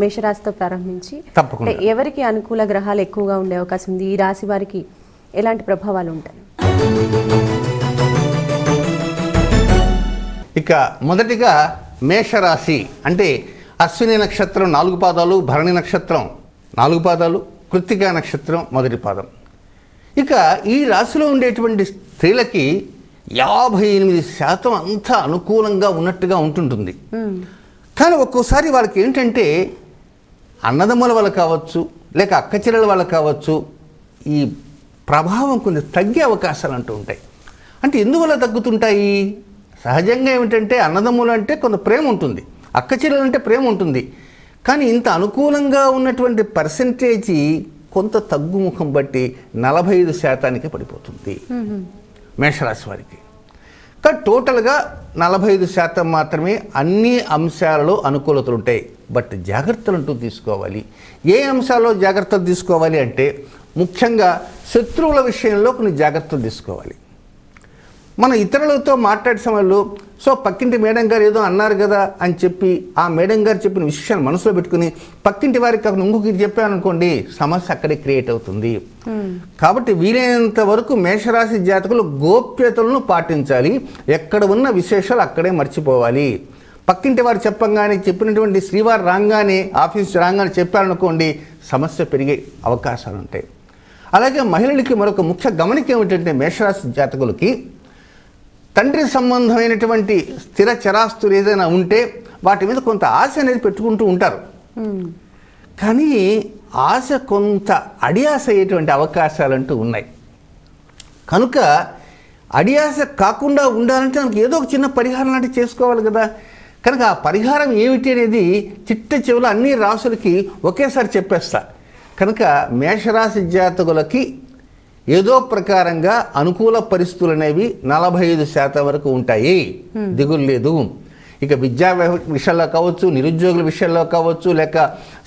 మేషరాశితో ప్రారంభించి ఎవరికి అనుకూల గ్రహాలు ఎక్కువగా ఉండే అవకాశం ఉంది? ఈ రాశి వారికి ఎలాంటి ప్రభావాలు ఉంటాయి? ఇక మొదటిగా మేషరాశి అంటే అశ్విని నక్షత్రం నాలుగు పాదాలు భరణి నక్షత్రం నాలుగు పాదాలు కృత్తికా నక్షత్రం మొదటి పాదం. ఇక ఈ రాశిలో ఉండేటువంటి స్త్రీలకి యాభై ఎనిమిది శాతం అంతా అనుకూలంగా ఉన్నట్టుగా ఉంటుంటుంది. కానీ ఒక్కోసారి వాళ్ళకి ఏంటంటే అన్నదమ్ముల వల్ల కావచ్చు లేక అక్క చెల్లెల వల్ల కావచ్చు ఈ ప్రభావం కొంచెం తగ్గే అవకాశాలు అంటూ ఉంటాయి. అంటే ఎందువల్ల తగ్గుతుంటాయి? సహజంగా ఏమిటంటే అన్నదమ్ములు అంటే కొంత ప్రేమ ఉంటుంది అక్క చెల్లెలు అంటే ప్రేమ ఉంటుంది. కానీ ఇంత అనుకూలంగా ఉన్నటువంటి పర్సంటేజీ కొంత తగ్గుముఖం బట్టి నలభై ఐదు శాతానికి పడిపోతుంది మేషరాశి వారికి. కానీ టోటల్గా నలభై ఐదు శాతం మాత్రమే అన్ని అంశాలలో అనుకూలతలు ఉంటాయి బట్ జాగ్రత్తలు అంటూ తీసుకోవాలి. ఏ అంశాల్లో జాగ్రత్తలు తీసుకోవాలి అంటే ముఖ్యంగా శత్రువుల విషయంలో కొన్ని జాగ్రత్తలు తీసుకోవాలి. మన ఇతరులతో మాట్లాడే సమయంలో సో పక్కింటి మేడం గారు ఏదో అన్నారు కదా అని చెప్పి ఆ మేడం గారు చెప్పిన విషయాన్ని మనసులో పెట్టుకుని పక్కింటి వారికి కాకుండా ఇంకొకరికి చెప్పారనుకోండి సమస్య అక్కడే క్రియేట్ అవుతుంది. కాబట్టి వీలైనంత వరకు మేషరాశి జాతకులు గోప్యతలను పాటించాలి. ఎక్కడ ఉన్న విశేషాలు అక్కడే మర్చిపోవాలి. పక్కింటి వారు చెప్పంగానే చెప్పినటువంటి శ్రీవారు రాగానే ఆఫీస్ రాగానే చెప్పారనుకోండి సమస్య పెరిగే అవకాశాలు ఉంటాయి అలాగే మహిళలకి మరొక ముఖ్య గమనిక ఏమిటంటే మేషరాశి జాతకులకి తండ్రి సంబంధమైనటువంటి స్థిర చరాస్తులు ఏదైనా ఉంటే వాటి మీద కొంత ఆశ అనేది పెట్టుకుంటూ ఉంటారు. కానీ ఆశ కొంత అడియాస అయ్యేటువంటి అవకాశాలంటూ ఉన్నాయి. కనుక అడియాస కాకుండా ఉండాలంటే మనకి ఏదో ఒక చిన్న పరిహారం లాంటివి చేసుకోవాలి కదా. కనుక ఆ పరిహారం ఏమిటి అనేది చిట్ట చెవులు అన్ని రాసులకి ఒకేసారి చెప్పేస్తా. కనుక మేషరాశి జాతకులకి ఏదో ప్రకారంగా అనుకూల పరిస్థితులు అనేవి నలభై ఐదు శాతం వరకు ఉంటాయి. దిగులు లేదు. ఇక విద్యా విషయాల్లో కావచ్చు నిరుద్యోగుల విషయాల్లో కావచ్చు లేక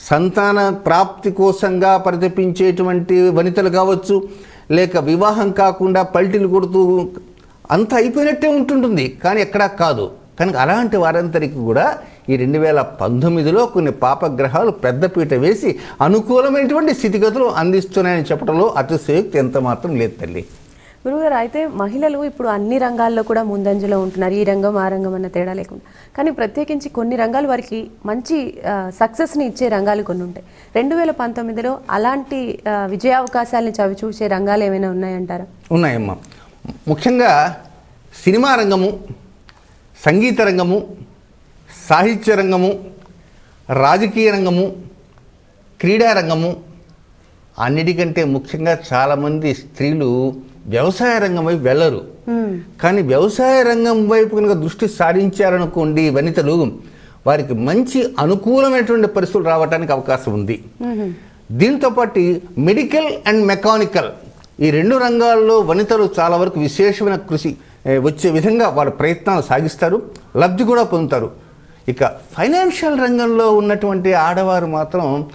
సంతాన ప్రాప్తి కోసంగా పరితపించేటువంటి వనితలు కావచ్చు లేక వివాహం కాకుండా పల్టీలు కొడుతూ అంతా అయిపోయినట్టే ఉంటుంటుంది. కానీ ఎక్కడా కాదు. కనుక అలాంటి వారందరికీ కూడా ఈ రెండు వేల పంతొమ్మిదిలో కొన్ని పాపగ్రహాలు పెద్దపీట వేసి అనుకూలమైనటువంటి స్థితిగతులు అందిస్తున్నాయని చెప్పడంలో అతిశయోక్తి ఎంత మాత్రం లేదు తల్లి. గురుగారు అయితే మహిళలు ఇప్పుడు అన్ని రంగాల్లో కూడా ముందంజలో ఉంటున్నారు. ఈ రంగం ఆ రంగం అన్న తేడా లేకుండా. కానీ ప్రత్యేకించి కొన్ని రంగాలు వారికి మంచి సక్సెస్ని ఇచ్చే రంగాలు కొన్ని ఉంటాయి. రెండు వేల పంతొమ్మిదిలో అలాంటి విజయావకాశాలని చవి చూసే రంగాలు ఏమైనా ఉన్నాయంటారా? ఉన్నాయమ్మా. ముఖ్యంగా సినిమా రంగము సంగీత రంగము సాహిత్య రంగము రాజకీయ రంగము క్రీడా రంగము అన్నిటికంటే ముఖ్యంగా చాలామంది స్త్రీలు వ్యవసాయ రంగం వైపు వెళ్ళరు. కానీ వ్యవసాయ రంగం వైపు కనుక దృష్టి సారించారనుకోండి వనితలు వారికి మంచి అనుకూలమైనటువంటి పరిస్థితులు రావడానికి అవకాశం ఉంది. దీంతో పాటు మెడికల్ అండ్ మెకానికల్ ఈ రెండు రంగాల్లో వనితలు చాలా వరకు విశేషమైన కృషి వచ్చే విధంగా వాళ్ళ ప్రయత్నాలు సాగిస్తారు లబ్ధి కూడా పొందుతారు. ఇక ఫైనాన్షియల్ రంగంలో ఉన్నటువంటి ఆడవారు మాత్రం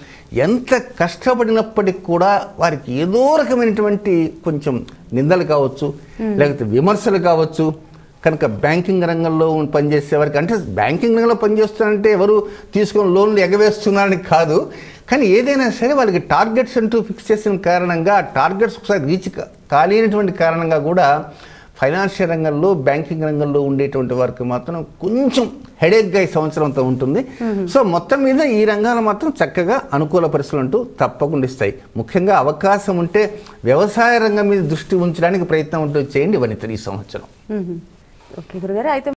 ఎంత కష్టపడినప్పటికి కూడా వారికి ఏదో రకమైనటువంటి కొంచెం నిందలు కావచ్చు లేకపోతే విమర్శలు కావచ్చు. కనుక బ్యాంకింగ్ రంగంలో పనిచేసే వారికి అంటే బ్యాంకింగ్ రంగంలో పనిచేస్తున్నారంటే ఎవరు తీసుకొని లోన్లు ఎగవేస్తున్నారని కాదు. కానీ ఏదైనా సరే వాళ్ళకి టార్గెట్స్ అంటూ ఫిక్స్ చేసిన కారణంగా ఆ టార్గెట్స్ ఒకసారి రీచ్ కాలేనటువంటి కారణంగా కూడా ఫైనాన్షియల్ రంగంలో బ్యాంకింగ్ రంగంలో ఉండేటువంటి వారికి మాత్రం కొంచెం హెడేక్గా ఈ సంవత్సరంతో ఉంటుంది. సో మొత్తం మీద ఈ రంగాలు మాత్రం చక్కగా అనుకూల పరిస్థితులు అంటూ తప్పకుండా ఇస్తాయి. ముఖ్యంగా అవకాశం ఉంటే వ్యవసాయ రంగం మీద దృష్టి ఉంచడానికి ప్రయత్నం ఉంటూ చేయండి వనితలు ఈ సంవత్సరం. ఓకే గురుగారు అయితే